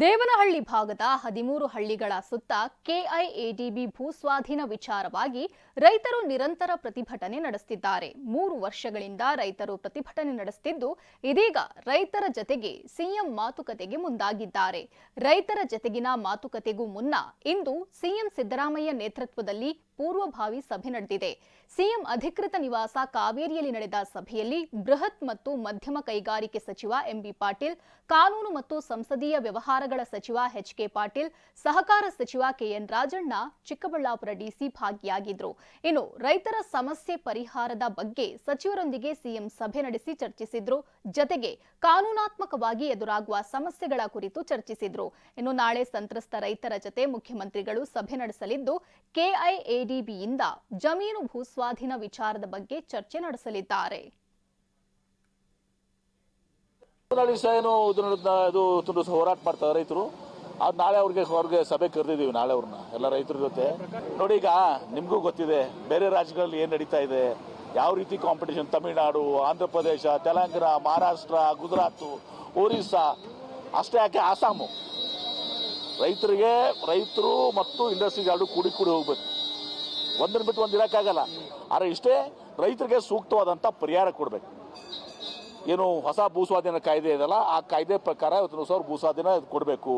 ದೇವನಹಳ್ಳಿ ಭಾಗದ ಹದಿಮೂರು ಹಳ್ಳಿಗಳ ಸುತ್ತ ಕೆಐಎಡಿಬಿ ಭೂಸ್ವಾಧೀನ ವಿಚಾರವಾಗಿ ರೈತರು ನಿರಂತರ ಪ್ರತಿಭಟನೆ ನಡೆಸುತ್ತಿದ್ದಾರೆ ಮೂರು ವರ್ಷಗಳಿಂದ ರೈತರು ಪ್ರತಿಭಟನೆ ನಡೆಸುತ್ತಿದ್ದು ಇದೀಗ ರೈತರ ಜತೆಗೆ ಸಿಎಂ ಮಾತುಕತೆಗೆ ಮುಂದಾಗಿದ್ದಾರೆ. ರೈತರ ಜತೆಗಿನ ಮಾತುಕತೆಗೂ ಮುನ್ನ ಇಂದು ಸಿಎಂ ಸಿದ್ದರಾಮಯ್ಯ ನೇತೃತ್ವದಲ್ಲಿ ಪೂರ್ವಭಾವಿ ಸಭೆ ನಡೆದಿದೆ. ಸಿಎಂ ಅಧಿಕೃತ ನಿವಾಸ ಕಾವೇರಿಯಲ್ಲಿ ನಡೆದ ಸಭೆಯಲ್ಲಿ ಬೃಹತ್ ಮತ್ತು ಮಧ್ಯಮ ಕೈಗಾರಿಕೆ ಸಚಿವ ಎಂಬಿ ಪಾಟೀಲ್, ಕಾನೂನು ಮತ್ತು ಸಂಸದೀಯ ವ್ಯವಹಾರಗಳ ಸಚಿವ ಎಚ್ಕೆ ಪಾಟೀಲ್, ಸಹಕಾರ ಸಚಿವ ಕೆಎನ್ ರಾಜಣ್ಣ, ಚಿಕ್ಕಬಳ್ಳಾಪುರ ಡಿಸಿ ಭಾಗಿಯಾಗಿದ್ರು. ಇನ್ನು ರೈತರ ಸಮಸ್ಯೆ ಪರಿಹಾರದ ಬಗ್ಗೆ ಸಚಿವರೊಂದಿಗೆ ಸಿಎಂ ಸಭೆ ನಡೆಸಿ ಚರ್ಚಿಸಿದ್ರು. ಜತೆಗೆ ಕಾನೂನಾತ್ಮಕವಾಗಿ ಎದುರಾಗುವ ಸಮಸ್ಯೆಗಳ ಕುರಿತು ಚರ್ಚಿಸಿದ್ರು. ಇನ್ನು ನಾಳೆ ಸಂತ್ರಸ್ತ ರೈತರ ಜತೆ ಮುಖ್ಯಮಂತ್ರಿಗಳು ಸಭೆ ನಡೆಸಲಿದ್ದು ಕೆಐಎಡಿಬಿಯಿಂದ ಜಮೀನು ಭೂಸ್ವಾಧೀನ ವಿಚಾರದ ಬಗ್ಗೆ ಚರ್ಚೆ ನಡೆಸಲಿದ್ದಾರೆ. ಹೋರಾಟ ಮಾಡ್ತಾರೆ ರೈತರು. ಅದು ನಾಳೆ ಅವ್ರಿಗೆ ಅವ್ರಿಗೆ ಸಭೆ ಕರೆದಿದ್ದೀವಿ ನಾಳೆ ಅವ್ರನ್ನ, ಎಲ್ಲ ರೈತರ ಜೊತೆ. ನೋಡಿ ಈಗ, ನಿಮಗೂ ಗೊತ್ತಿದೆ, ಬೇರೆ ರಾಜ್ಯಗಳಲ್ಲಿ ಏನು ನಡೀತಾ ಇದೆ? ಯಾವ ರೀತಿ ಕಾಂಪಿಟೇಷನ್ ತಮಿಳುನಾಡು ಆಂಧ್ರ ಪ್ರದೇಶ ತೆಲಂಗಾಣ, ಮಹಾರಾಷ್ಟ್ರ, ಗುಜರಾತು, ಒರಿಸ್ಸಾ, ಅಷ್ಟೇ ಯಾಕೆ ಆಸಾಮು ರೈತರಿಗೆ, ರೈತರು ಮತ್ತು ಇಂಡಸ್ಟ್ರೀಸ್ ಎರಡು ಕೂಡಿ ಕೂಡಿ ಹೋಗ್ಬೇಕು. ಒಂದನ್ನು ಬಿಟ್ಟು ಒಂದು ಇರೋಕ್ಕಾಗಲ್ಲ. ಆದರೆ ಇಷ್ಟೇ ರೈತರಿಗೆ ಸೂಕ್ತವಾದಂಥ ಪರಿಹಾರ ಕೊಡಬೇಕು. ಏನು ಹೊಸ ಭೂಸ್ವಾಧೀನ ಕಾಯ್ದೆ ಇದೆಯಲ್ಲ, ಆ ಕಾಯ್ದೆ ಪ್ರಕಾರ ಇವತ್ತು ಸಾವಿರ ಭೂಸ್ವಾಧೀನ ಕೊಡಬೇಕು.